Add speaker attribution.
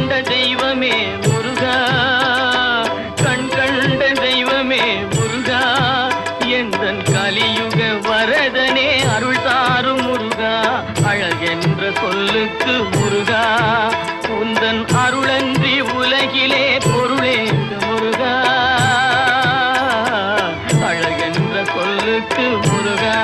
Speaker 1: கண்ட தெய்வமே முருகா கண் கண்ட தெய்வமே முருகா எந்தன் கலியுக வரதனே அருள் தாரும் முருகா அழகென்ற சொல்லுக்கு முருகா உந்தன் அருளன்றி உலகிலே பொருளே முருகா அழகென்ற சொல்லுக்கு முருகா.